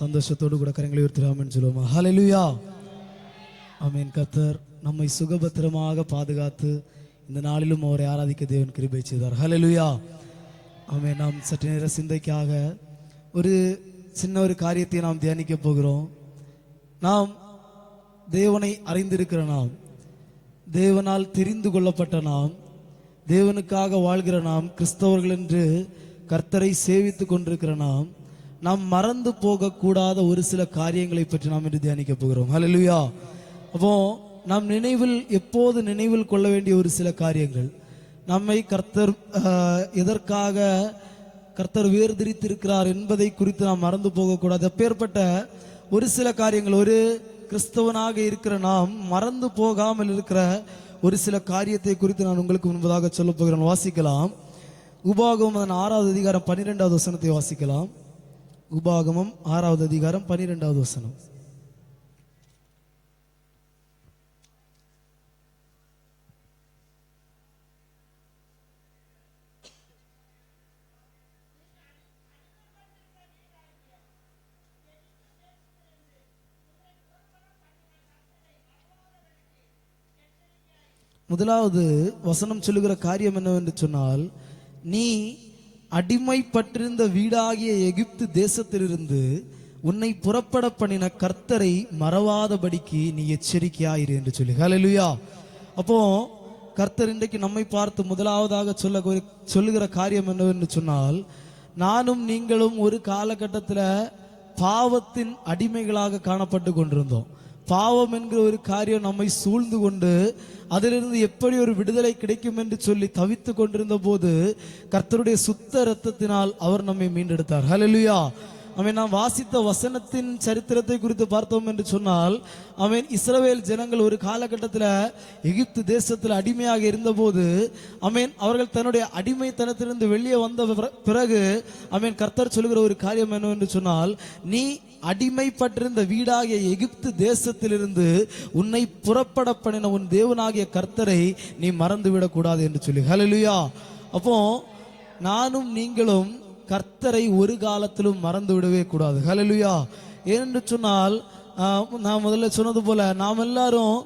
சந்தோஷத்தோடு கூட கரங்களை உயர்த்திராமன்னு சொல்லுவோமா? ஹலலுயா ஆமென். கர்த்தர் நம்மை சுகபத்திரமாக பாதுகாத்து இந்த நாளிலும் அவரை ஆராதிக்க தேவன் கிருபை செய்தார். ஹலலுயா ஆமே நாம் சற்று நேர சிந்தைக்காக ஒரு சின்ன ஒரு காரியத்தை நாம் தியானிக்க போகிறோம். நாம் தேவனை அறிந்திருக்கிற நாம் தேவனால் தெரிந்து கொள்ளப்பட்ட நாம் தேவனுக்காக வாழ்கிற நாம் கிறிஸ்தவர்கள் என்று கர்த்தரை சேவித்து கொண்டிருக்கிற நாம் நாம் மறந்து போகக்கூடாத ஒரு சில காரியங்களை பற்றி நாம் இன்று தியானிக்க போகிறோம். ஹலலுயா அப்போ நாம் நினைவில் எப்போது நினைவில் கொள்ள வேண்டிய ஒரு சில காரியங்கள். நம்மை கர்த்தர் எதற்காக கர்த்தர் வேர்திரித்திருக்கிறார் என்பதை குறித்து நாம் மறந்து போகக்கூடாது. அப்பேற்பட்ட ஒரு சில காரியங்கள் ஒரு கிறிஸ்தவனாக இருக்கிற நாம் மறந்து போகாமல் இருக்கிற ஒரு சில காரியத்தை குறித்து நான் உங்களுக்கு முன்பதாக சொல்ல போகிறேன். வாசிக்கலாம். உபாகம் அதன் ஆறாவது அதிகாரம் பன்னிரெண்டாவது வசனத்தை வாசிக்கலாம். உபாகமம் ஆறாவது அதிகாரம் பன்னிரெண்டாவது வசனம். முதலாவது வசனம் சொல்லுகிற காரியம் என்னவென்று சொன்னால் நீ அடிமைப்பட்டிருந்த வீடாகிய எகிப்து தேசத்திலிருந்து உன்னை புறப்பட பண்ணின கர்த்தரை மறவாதபடிக்கு நீ எச்சரிக்கையாயிரு என்று சொல்லி. ஹலலுயா அப்போ கர்த்தர் இன்றைக்கு நம்மை பார்த்து முதலாவதாக சொல்ல சொல்லுகிற காரியம் என்னவென்று சொன்னால் நானும் நீங்களும் ஒரு காலகட்டத்தில் பாவத்தின் அடிமைகளாக காணப்பட்டு கொண்டிருந்தோம். பாவம் என்கிற ஒரு காரியம் நம்மை சூழ்ந்து கொண்டு அதிலிருந்து எப்படி ஒரு விடுதலை கிடைக்கும் என்று சொல்லி தவித்து கொண்டிருந்த போது கர்த்தருடைய சுத்த ரத்தத்தினால் அவர் நம்மை மீண்டெடுத்தார். ஹலலுயா அவன் நாம் வாசித்த வசனத்தின் சரித்திரத்தை குறித்து பார்த்தோம் என்று சொன்னால் அவன் இஸ்ரவேல் ஜனங்கள் ஒரு காலகட்டத்தில் எகிப்து தேசத்தில் அடிமையாக இருந்தபோது அவன் அவர்கள் தன்னுடைய அடிமைத்தனத்திலிருந்து வெளியே வந்த பிறகு அவன் கர்த்தர் சொல்லுகிற ஒரு காரியம் என்னவென்று சொன்னால் நீ அடிமைப்பட்டிருந்த வீடாகிய எகிப்து தேசத்திலிருந்து உன்னை புறப்பட பண்ணின உன் தேவனாகிய கர்த்தரை நீ மறந்து விடக்கூடாது என்று சொல்லி. ஹலலுயா அப்போ நானும் நீங்களும் கர்த்தரை ஒரு காலத்திலும் மறந்து விடவே கூடாது. ஹலலுயா ஏனென்று சொன்னால் நான் முதல்ல சொன்னது போல நாம் எல்லாரும்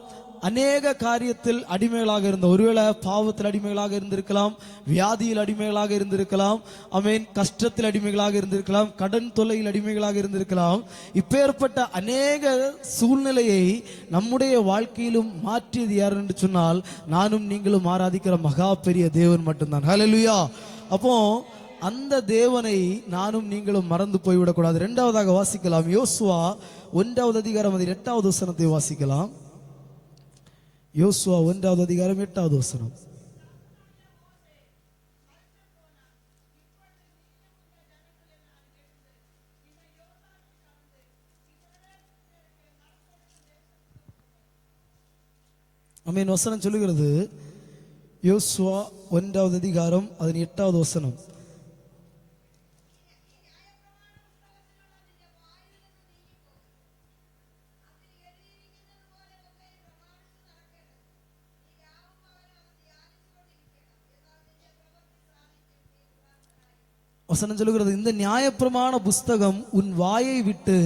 அநேக காரியத்தில் அடிமைகளாக இருந்த ஒருவேளை பாவத்தில் அடிமைகளாக இருந்திருக்கலாம் வியாதியில் அடிமைகளாக இருந்திருக்கலாம் அமேன் கஷ்டத்தில் அடிமைகளாக இருந்திருக்கலாம் கடன் தொல்லையில் அடிமைகளாக இருந்திருக்கலாம் இப்பேற்பட்ட அநேக சூழ்நிலையை நம்முடைய வாழ்க்கையிலும் மாற்றியது யார் என்று சொன்னால் நானும் நீங்களும் ஆராதிக்கிற மகா பெரிய தேவன் மட்டும்தான். ஹலலுயா அப்போ அந்த தேவனை நானும் நீங்களும் மறந்து போய்விடக்கூடாது. ரெண்டாவதாக வாசிக்கலாம். யோசுவா ஒன்றாவது அதிகாரம் எட்டாவது வசனத்தை வாசிக்கலாம். யோசுவா ஒன்றாவது அதிகாரம் எட்டாவது வசனம் அமீன் வசனம் சொல்லுகிறது யோசுவா ஒன்றாவது அதிகாரம் அதன் எட்டாவது வசனம் வசனம் சொல்லுகிறது இந்த நியாயப்பிரமாண புஸ்தகம் உன் வாயை விட்டு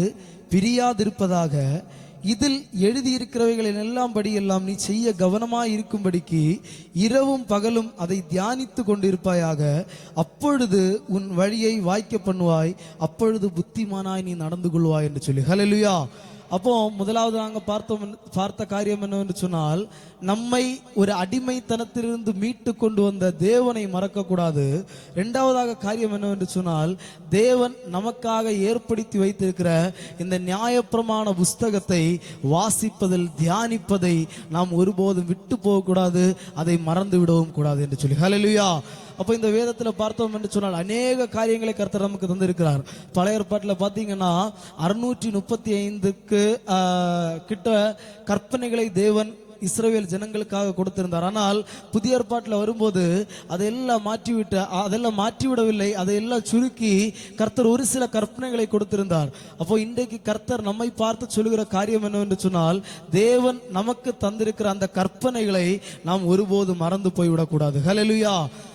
பிரியாதிருப்பதாக இதில் எழுதியிருக்கிறவைகளின் எல்லாம் படி எல்லாம் நீ செய்ய கவனமாய் இருக்கும்படிக்கு இரவும் பகலும் அதை தியானித்து கொண்டிருப்பாயாக அப்பொழுது உன் வழியை வாய்க்க பண்ணுவாய் அப்பொழுது புத்திமானாய் நீ நடந்து கொள்வாய் என்று சொல்லி. ஹalleluya. அப்போ முதலாவது நாங்கள் பார்த்தோம் பார்த்த காரியம் என்னவென்று சொன்னால் நம்மை ஒரு அடிமைத்தனத்திலிருந்து மீட்டு கொண்டு வந்த தேவனை மறக்கக்கூடாது. ரெண்டாவதாக காரியம் என்னவென்று சொன்னால் தேவன் நமக்காக ஏற்படுத்தி வைத்திருக்கிற இந்த நியாயப்பிரமாண புஸ்தகத்தை வாசிப்பதில் தியானிப்பதை நாம் ஒருபோதும் விட்டு போகக்கூடாது அதை மறந்து விடவும் கூடாது என்று சொல்லி. ஹலலுயா அப்போ இந்த வேதத்தில் பார்த்தோம் என்று சொன்னால் அநேக காரியங்களை கர்த்தர் நமக்கு தந்திருக்கிறார். பழைய ஏற்பாட்டில் பார்த்தீங்கன்னா அறுநூற்றி முப்பத்தி ஐந்துக்கு கிட்ட கற்பனைகளை தேவன் இஸ்ரேல் ஜனங்களுக்காக கொடுத்திருந்தார். ஆனால் புதிய ஏற்பாட்டில் வரும்போது அதையெல்லாம் மாற்றிவிட்டு அதெல்லாம் மாற்றிவிடவில்லை. அதையெல்லாம் சுருக்கி கர்த்தர் ஒரு சில கற்பனைகளை கொடுத்திருந்தார். அப்போ இன்றைக்கு கர்த்தர் நம்மை பார்த்து சொல்லுகிற காரியம் என்னவென்று சொன்னால் தேவன் நமக்கு தந்திருக்கிற அந்த கற்பனைகளை நாம் ஒருபோதும் மறந்து போய்விடக்கூடாது. Hallelujah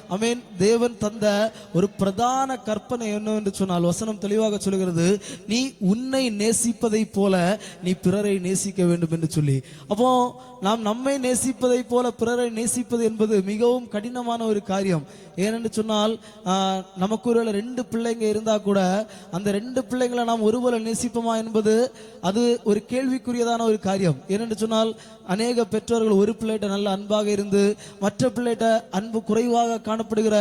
amen. தேவன் தந்த ஒரு பிரதான கற்பனை என்னவென்று சொன்னால் வசனம் தெளிவாக சொல்கிறது நீ உன்னை நேசிப்பதை போல நீ பிறரை நேசிக்க வேண்டும் என்று சொல்லி. அப்போ நாம் நம்மை நேசிப்பதை போல பிறரை நேசிப்பது என்பது மிகவும் கடினமான ஒரு காரியம். ஏனென்று சொன்னால் நமக்கு ஒரு ரெண்டு பிள்ளைங்க இருந்தால் கூட அந்த ரெண்டு பிள்ளைங்களை நாம் ஒருபோல நேசிப்போமா என்பது அது ஒரு கேள்விக்குரியதான ஒரு காரியம். ஏனென்று சொன்னால் அநேக பெற்றோர்கள் ஒரு பிள்ளைகிட்ட நல்ல அன்பாக இருந்து மற்ற பிள்ளைகிட்ட அன்பு குறைவாக காணப்படுகிற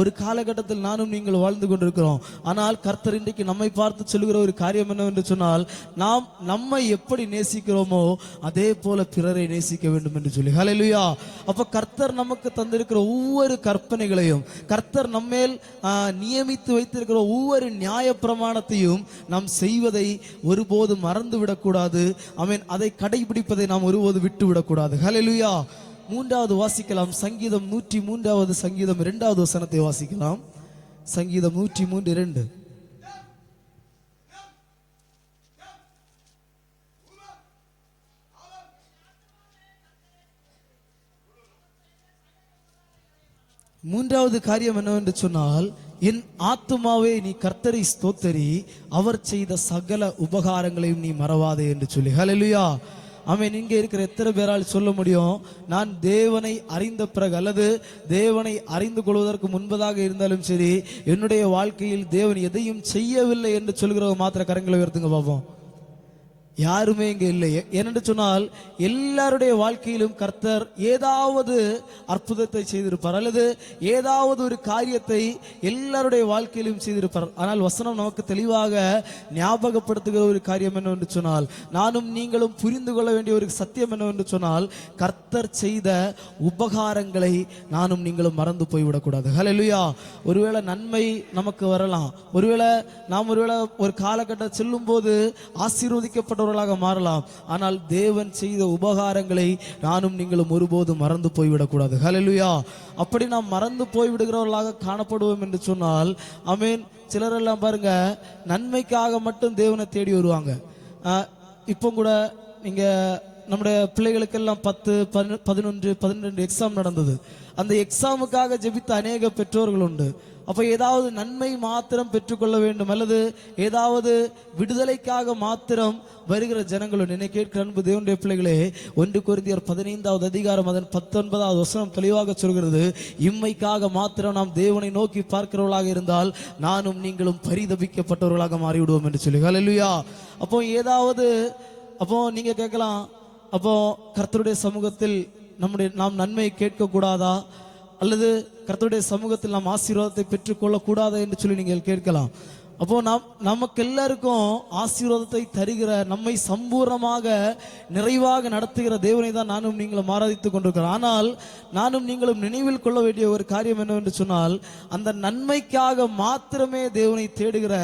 ஒரு காலகட்டத்தில் நானும் நீங்கள் வாழ்ந்து கொண்டிருக்கிறோம். ஆனால் கர்த்தர் இன்றைக்கு நம்மை பார்த்து சொல்லுகிற ஒரு காரியம் என்னவென்று சொன்னால் நாம் நம்மை எப்படி நேசிக்கிறோமோ அதே போல பிறரை நேசிக்க வேண்டும் என்று சொல்லி. ஹalleluya. அப்ப கர்த்தர் நமக்கு தந்திருக்கிற ஒவ்வொரு கற்பனைகளையும் கர்த்தர் நம்மேல் நியமித்து வைத்திருக்கிற ஒவ்வொரு நியாய பிரமாணத்தையும் நாம் செய்வதை ஒருபோதும் மறந்து விடக்கூடாது அவன் அதை கடைபிடிப்பதை நாம் ஒருபோது விட்டு விடக்கூடாது மூன்றாவது வாசிக்கலாம். சங்கீதம் நூற்றி மூன்றாவது சங்கீதம் இரண்டாவது வசனத்தை வாசிக்கலாம். சங்கீதம் நூற்றி மூன்று இரண்டு. மூன்றாவது காரியம் என்னவென்று சொன்னால் என் ஆத்துமாவே நீ கர்த்தரை ஸ்தோத்தரி அவர் செய்த சகல உபகாரங்களையும் நீ மறவாதே என்று சொல்லி. ஹலலுயா அவன் இங்கே இருக்கிற எத்தனை பேரால் சொல்ல முடியும்? நான் தேவனை அறிந்த பிறகு அல்லது தேவனை அறிந்து கொள்வதற்கு முன்பதாக இருந்தாலும் சரி என்னுடைய வாழ்க்கையில் தேவன் எதையும் செய்யவில்லை என்று சொல்கிறவங்க மாத்திர கரங்களை உயர்த்துங்க பார்ப்போம் யாருமே இங்க இல்லை. ஏனென்று சொன்னால் எல்லாருடைய வாழ்க்கையிலும் கர்த்தர் ஏதாவது அற்புதத்தை செய்திருப்பார். அல்லது ஏதாவது ஒரு காரியத்தை எல்லாருடைய வாழ்க்கையிலும் செய்திருப்பார். ஆனால் வசனம் நமக்கு தெளிவாக ஞாபகப்படுத்துகிற ஒரு காரியம் என்னவென்று சொன்னால் நானும் நீங்களும் புரிந்து கொள்ள வேண்டிய ஒரு சத்தியம் என்னவென்று சொன்னால் கர்த்தர் செய்த உபகாரங்களை நானும் நீங்களும் மறந்து போய்விடக்கூடாது. இல்லையா ஒருவேளை நன்மை நமக்கு வரலாம். ஒருவேளை நாம் ஒருவேளை ஒரு காலகட்டம் செல்லும் போது ஆசீர்வதிக்கப்பட்டவர்களாக மாறலாம். ஆனால் தேவன் செய்த உபகாரங்களை நானும் நீங்களும் ஒருபோதும் மறந்து போய்விடக்கூடாது. ஹலலுயா அப்படி நாம் மறந்து போய்விடுகிறவர்களாக காணப்படுவோம் என்று சொன்னால் அமீன் சிலரெல்லாம் பாருங்க நன்மைக்காக மட்டும் தேவனை தேடி வருவாங்க. ஆஹ், இப்போ கூட நீங்க நம்முடைய பிள்ளைகளுக்கெல்லாம் பத்து பதினொ- பதினொன்று பதினெண்டு எக்ஸாம் நடந்தது. அந்த எக்ஸாமுக்காக ஜெபித்த அநேக பெற்றோர்கள் உண்டு. அப்போ ஏதாவது நன்மை மாத்திரம் பெற்றுக்கொள்ள வேண்டும் அல்லது ஏதாவது விடுதலைக்காக மாத்திரம் வருகிற ஜனங்களும் என்னை கேட்கிற அன்பு தேவனுடைய பிள்ளைகளே ஒன்று குருந்தியர் பதினைந்தாவது அதிகாரம் அதன் பத்தொன்பதாவது வசனம் தெளிவாக சொல்கிறது இம்மைக்காக மாத்திரம் நாம் தேவனை நோக்கி பார்க்கிறவர்களாக இருந்தால் நானும் நீங்களும் பரிதபிக்கப்பட்டவர்களாக மாறிவிடுவோம் என்று சொல்லி. இல்லையா அப்போ ஏதாவது அப்போ நீங்க கேட்கலாம் அப்போ கர்த்தருடைய சமூகத்தில் நம்முடைய நாம் நன்மையை கேட்கக்கூடாதா? அல்லது கர்த்தருடைய சமூகத்தில் நாம் ஆசீர்வாதத்தை பெற்றுக்கொள்ளக்கூடாது என்று சொல்லி நீங்கள் கேட்கலாம். அப்போ நாம் நமக்கு எல்லாருக்கும் ஆசீர்வாதத்தை தருகிற நம்மை சம்பூர்ணமாக நிறைவாக நடத்துகிற தேவனை தான் நானும் நீங்களும் ஆராதித்துக் கொண்டிருக்கிறோம். ஆனால் நானும் நீங்களும் நினைவில் கொள்ள வேண்டிய ஒரு காரியம் என்னவென்று சொன்னால் அந்த நன்மைக்காக மாத்திரமே தேவனை தேடுகிற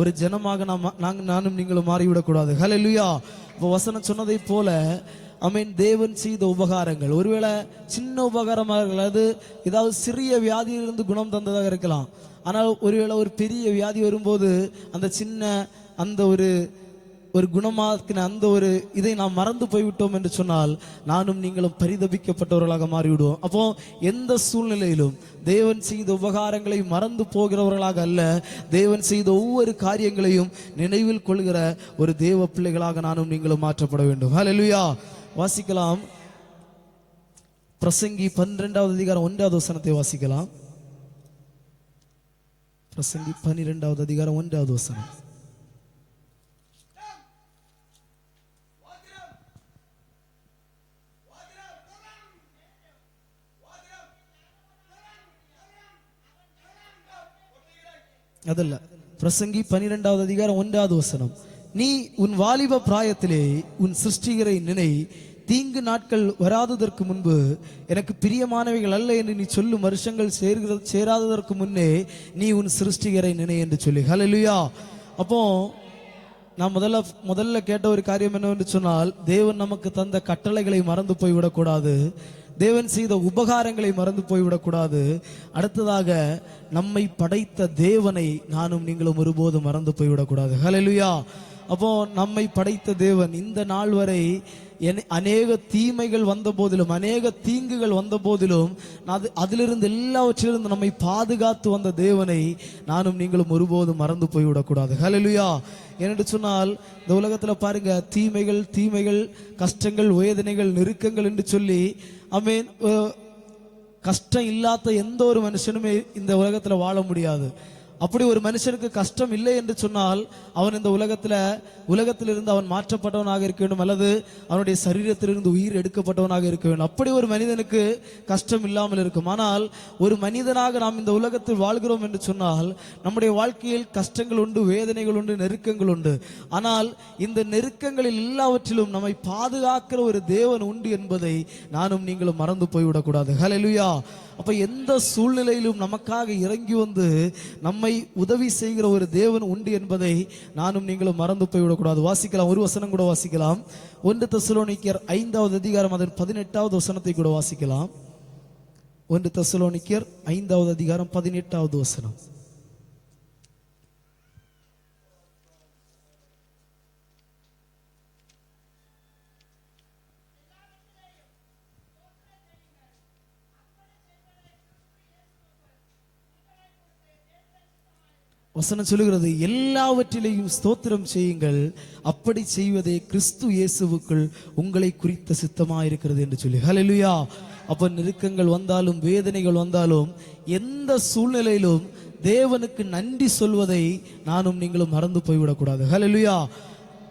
ஒரு ஜனமாக நாம் நாங்கள் நானும் நீங்களும் மாறிவிடக்கூடாது. ஹalleluya. இப்போ வசனம் சொன்னதை போல அமீன். தேவன் செய்த உபகாரங்கள். ஒருவேளை சின்ன உபகாரமாக இருக்கலாம். அது ஏதாவது சிறிய வியாதியிலிருந்து குணம் தந்ததாக இருக்கலாம். ஆனால் ஒருவேளை ஒரு பெரிய வியாதி வரும்போது அந்த சின்ன அந்த ஒரு ஒரு குணமாக்கின அந்த ஒரு இதை நாம் மறந்து போய்விட்டோம் என்று சொன்னால் நானும் நீங்களும் பரிதபிக்கப்பட்டவர்களாக மாறிவிடுவோம். அப்போ எந்த சூழ்நிலையிலும் தேவன் செய்த உபகாரங்களை மறந்து போகிறவர்களாக அல்ல. தேவன் செய்த ஒவ்வொரு காரியங்களையும் நினைவில் கொள்கிற ஒரு தேவ பிள்ளைகளாக நானும் நீங்களும் மாற்றப்பட வேண்டும். ஹalleluya வாசிக்கலாம். பிரசங்கி பன்னிரெண்டாவது அதிகாரம் ஒன்றாவது வசனத்தை வாசிக்கலாம். பிரசங்கி பன்னிரெண்டாவது அதிகாரம் ஒன்றாவது வசனம். அதல்ல. பிரசங்கி பனிரெண்டாவது அதிகாரம் ஒன்றாவது வசனம். நீ உன் வாலிப பிராயத்திலே உன் சிருஷ்டிகரை நினை தீங்கு நாட்கள் வராததற்கு முன்பு எனக்கு பிரியமானவைகள் அல்ல என்று நீ சொல்லும் வருஷங்கள் சேர்கிற சேராததற்கு முன்னே நீ உன் சிருஷ்டிகரை நினை என்று சொல்லி. ஹலலுயா அப்போ நான் முதல்ல முதல்ல கேட்ட ஒரு காரியம் என்னவென்று சொன்னால் தேவன் நமக்கு தந்த கட்டளைகளை மறந்து போய்விடக்கூடாது. தேவன் செய்த உபகாரங்களை மறந்து போய்விடக்கூடாது. அடுத்ததாக நம்மை படைத்த தேவனை நானும் நீங்களும் ஒருபோதும் மறந்து போய்விடக்கூடாது. ஹலலுயா அப்போ நம்மை படைத்த தேவன். இந்த நாள் வரை என- அநேக தீமைகள் வந்த போதிலும் அநேக தீங்குகள் வந்த போதிலும் அது அதிலிருந்து எல்லாவற்றிலிருந்து நம்மை பாதுகாத்து வந்த தேவனை நானும் நீங்களும் ஒருபோதும் மறந்து போய்விடக்கூடாது. ஹலலுயா என்று சொன்னால் இந்த உலகத்துல பாருங்க தீமைகள் தீமைகள் கஷ்டங்கள் வேதனைகள் நெருக்கங்கள் என்று சொல்லி அமீன் கஷ்டம் இல்லாத எந்த ஒரு மனுஷனுமே இந்த உலகத்துல வாழ முடியாது. அப்படி ஒரு மனுஷனுக்கு கஷ்டம் இல்லை என்று சொன்னால் அவன் இந்த உலகத்தில் உலகத்திலிருந்து அவன் மாற்றப்பட்டவனாக இருக்க வேண்டும் அல்லது அவனுடைய சரீரத்திலிருந்து உயிர் எடுக்கப்பட்டவனாக இருக்க வேண்டும். அப்படி ஒரு மனிதனுக்கு கஷ்டம் இல்லாமல் இருக்கும். ஆனால் ஒரு மனிதனாக நாம் இந்த உலகத்தில் வாழ்கிறோம் என்று சொன்னால் நம்முடைய வாழ்க்கையில் கஷ்டங்கள் உண்டு வேதனைகள் உண்டு நெருக்கங்கள் உண்டு. ஆனால் இந்த நெருக்கங்களில் எல்லாவற்றிலும் நம்மை பாதுகாக்கிற ஒரு தேவன் உண்டு என்பதை நானும் நீங்களும் மறந்து போய்விடக்கூடாது. ஹலெலுயா அப்போ எந்த சூழ்நிலையிலும் நமக்காக இறங்கி வந்து நம்மை உதவி செய்கிற ஒரு தேவன் உண்டு என்பதை நானும் நீங்களும் மறந்து போய்விடக்கூடாது. வாசிக்கலாம் ஒரு வசனம் கூட வாசிக்கலாம். ஒன்று தசுலோனிக்கர் ஐந்தாவது அதிகாரம் அதன் பதினெட்டாவது வசனத்தை கூட வாசிக்கலாம். ஒன்று தசுலோனிக்கர் ஐந்தாவது அதிகாரம் பதினெட்டாவது வசனம். வசனம் சொல்லுகிறது எல்லாவற்றிலையும் ஸ்தோத்திரம் செய்யுங்கள். அப்படி செய்வதே கிறிஸ்து இயேசுவுக்குள் உங்களை குறித்த சித்தமாக இருக்கிறது என்று சொல்லி. ஹலலுயா அப்ப நெருக்கங்கள் வந்தாலும் வேதனைகள் வந்தாலும் எந்த சூழ்நிலையிலும் தேவனுக்கு நன்றி சொல்வதை நானும் நீங்களும் மறந்து போய்விடக்கூடாது. ஹலலுயா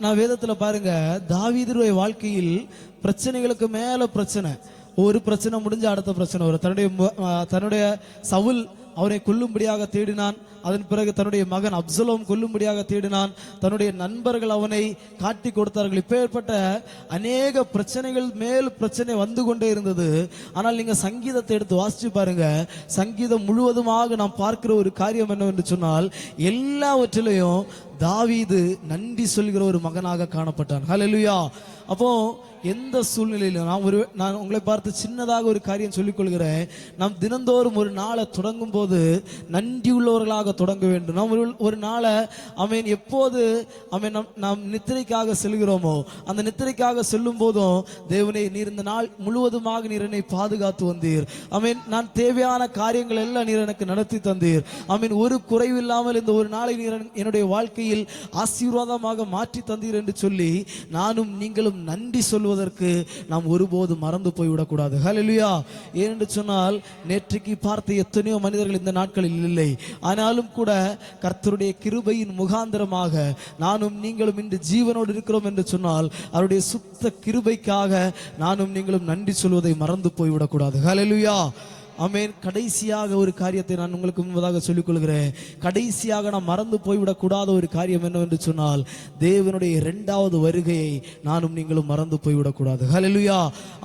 நான் வேதத்தில் பாருங்க தாவீதருடைய வாழ்க்கையில் பிரச்சனைகளுக்கு மேலே பிரச்சனை. ஒரு பிரச்சனை முடிஞ்ச அடுத்த பிரச்சனை வரும். தன்னுடைய தன்னுடைய சவுல் அவரை கொல்லும்படியாக தேடினான். அதன் பிறகு தன்னுடைய மகன் அப்சலோம் கொல்லும்படியாக தேடினான். தன்னுடைய நண்பர்கள் அவனை காட்டி கொடுத்தார்கள். இப்பேற்பட்ட அநேக பிரச்சனைகள் மேல் பிரச்சனை வந்து கொண்டே இருந்தது. ஆனால் நீங்க சங்கீதத்தை எடுத்து வாசிச்சு பாருங்க. சங்கீதம் முழுவதுமாக நாம் பார்க்கிற ஒரு காரியம் என்னவென்று சொன்னால் எல்லாவற்றிலையும் தாவீது நன்றி சொல்கிற ஒரு மகனாக காணப்பட்டான். ஹலோ அப்போ எந்த சூழ்நிலையிலும் நான் ஒரு நான் உங்களை பார்த்து சின்னதாக ஒரு காரியம் சொல்லிக் கொள்கிறேன் நாம் தினந்தோறும் ஒரு நாளை தொடங்கும் போது நன்றியுள்ளவர்களாக தொடங்க வேண்டும். நாம் ஒரு ஒரு நாளை அவன் எப்போது அவன் நம் நாம் நித்திரைக்காக செல்கிறோமோ அந்த நித்திரைக்காக செல்லும் போதும் தேவனே நீர் இந்த நாள் முழுவதுமாக நீர் என்னை பாதுகாத்து வந்தீர். அவன் நான் தேவையான காரியங்கள் எல்லாம் நீர் எனக்கு நடத்தி தந்தீர். அவன் ஒரு குறைவில்லாமல் இந்த ஒரு நாளை நீர் என்னுடைய வாழ்க்கையில் ஆசீர்வாதமாக மாற்றி தந்தீர் என்று சொல்லி நானும் நீங்களும் நன்றி சொல்வதற்கு நாம் ஒருபோதும் மறந்து போய்விடக்கூடாது. ஹalleluya ஏனென்று சொன்னால் நேற்றைக்கு பார்த்த எத்தனையோ மனிதர்கள் இந்த நாட்களில் இல்லை. ஆனாலும் கூட கர்த்தருடைய கிருபையின் முகாந்திரமாக நானும் நீங்களும் இன்று ஜீவனோடு இருக்கிறோம் என்று சொன்னால் அவருடைய சுத்த கிருபைக்காக நானும் நீங்களும் நன்றி சொல்வதை மறந்து போய்விடக்கூடாது. ஹலலுயா ஆமேன். கடைசியாக ஒரு காரியத்தை நான் உங்களுக்கு முன்பதாக சொல்லிக் கொள்கிறேன் கடைசியாக நான் மறந்து போய்விடக்கூடாத ஒரு காரியம் என்னவென்று சொன்னால் தேவனுடைய இரண்டாவது வருகையை நானும் நீங்களும் மறந்து போய்விடக்கூடாது. ஹலலுயா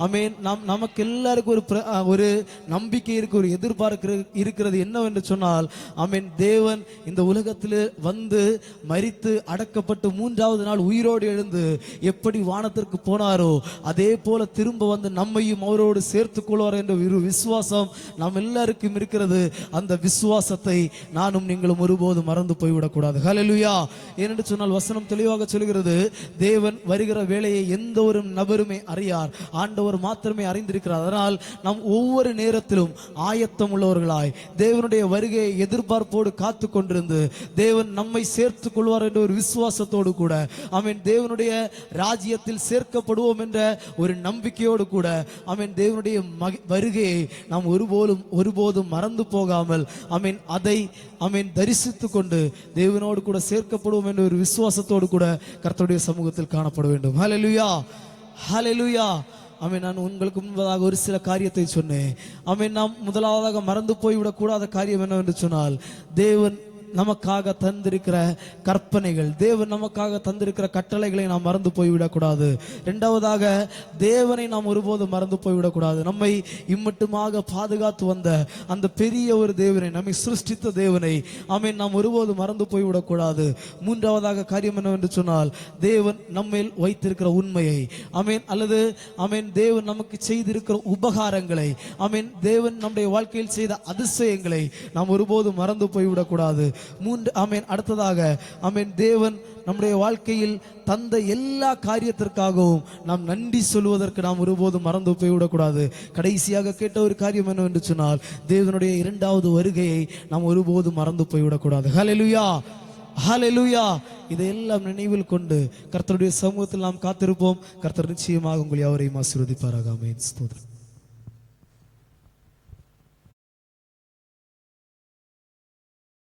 ஆமேன். ஆமென் நாம் நமக்கு எல்லாருக்கும் ஒரு ஒரு நம்பிக்கை இருக்கு ஒரு எதிர்பார்க்கிற இருக்கிறது என்னவென்று சொன்னால் ஆமேன். தேவன் இந்த உலகத்தில் வந்து மறித்து அடக்கப்பட்டு மூன்றாவது நாள் உயிரோடு எழுந்து எப்படி வானத்திற்கு போனாரோ அதே போல திரும்ப வந்து நம்மையும் அவரோடு சேர்த்துக் கொள்வார் என்ற ஒரு விசுவாசம் நாம் எல்லாருக்கும் இருக்கிறது அந்த விசுவாசத்தை நானும் நீங்களும் ஒருபோது மறந்து போய்விடக்கூடாது. ஹலலுயா ஏனென்று சொன்னால் வசனம் தெளிவாக சொல்கிறது தேவன் வருகிற வேலையை எந்த ஒரு நபருமே அறியார். ஆண்டவர் மாத்திரமே அறிந்திருக்கிறார். அதனால் நாம் ஒவ்வொரு நேரத்திலும் ஆயத்தம் உள்ளவர்களாய் தேவனுடைய வருகையை எதிர்பார்ப்போடு காத்து கொண்டிருந்து தேவன் நம்மை சேர்த்துக் கொள்வார் என்ற ஒரு விசுவாசத்தோடு கூட அவன் தேவனுடைய ராஜ்யத்தில் சேர்க்கப்படுவோம் என்ற ஒரு நம்பிக்கையோடு கூட அவன் தேவனுடைய மகி- வருகையை நாம் ஒரு ஒருபோலும் ஒருபோதும் மறந்து போகாமல் அமீன் அதை அமீன் தரிசித்து கொண்டு தேவனோடு கூட சேர்க்கப்படுவோம் என்ற ஒரு விசுவாசத்தோடு கூட கர்த்தருடைய சமூகத்தில் காணப்பட வேண்டும். ஹalleluya ஹalleluya ஆமென் நான் உங்களுக்கு முன்பதாக ஒரு சில காரியத்தை சொன்னேன். ஆமென் நாம் முதலாவதாக மறந்து போய்விடக்கூடாத காரியம் என்னவென்று சொன்னால் தேவன் நமக்காக தந்திருக்கிற கற்பனைகள் தேவன் நமக்காக தந்திருக்கிற கட்டளைகளை நாம் மறந்து போய்விடக்கூடாது. ரெண்டாவதாக தேவனை நாம் ஒருபோதும் மறந்து போய்விடக்கூடாது. நம்மை இம்மட்டுமாக பாதுகாத்து வந்த அந்த பெரிய ஒரு தேவனை நம்மை சிருஷ்டித்த தேவனை ஆமென் நாம் ஒருபோதும் மறந்து போய்விடக்கூடாது. மூன்றாவதாக காரியம் என்னவென்று சொன்னால் தேவன் நம்மேல் வைத்திருக்கிற உண்மையை அமேன் அல்லது அமேன் தேவன் நமக்கு செய்திருக்கிற உபகாரங்களை அமேன் தேவன் நம்முடைய வாழ்க்கையில் செய்த அதிசயங்களை நாம் ஒருபோதும் மறந்து போய்விடக்கூடாது. மூன்று ஆமேன். அடுத்ததாக ஆமேன் தேவன் நம்முடைய வாழ்க்கையில் தந்த எல்லா காரியத்திற்காகவும் நாம் நன்றி சொல்வதற்கு நாம் ஒருபோதும் மறந்து போய்விடக்கூடாது. கடைசியாக கேட்ட ஒரு காரியம் என்னவென்று சொன்னால் தேவனுடைய இரண்டாவது வருகையை நாம் ஒருபோதும் மறந்து போய்விடக்கூடாது. ஹலெலுயா ஹலெலுயா இதையெல்லாம் நினைவில் கொண்டு கர்த்தருடைய சமூகத்தில் நாம் காத்திருப்போம். கர்த்தர் நிச்சயமாக உங்களை அவரையும் ஆசீர்வதிப்பாராக. ஆமென். ஸ்தோத்திரம்.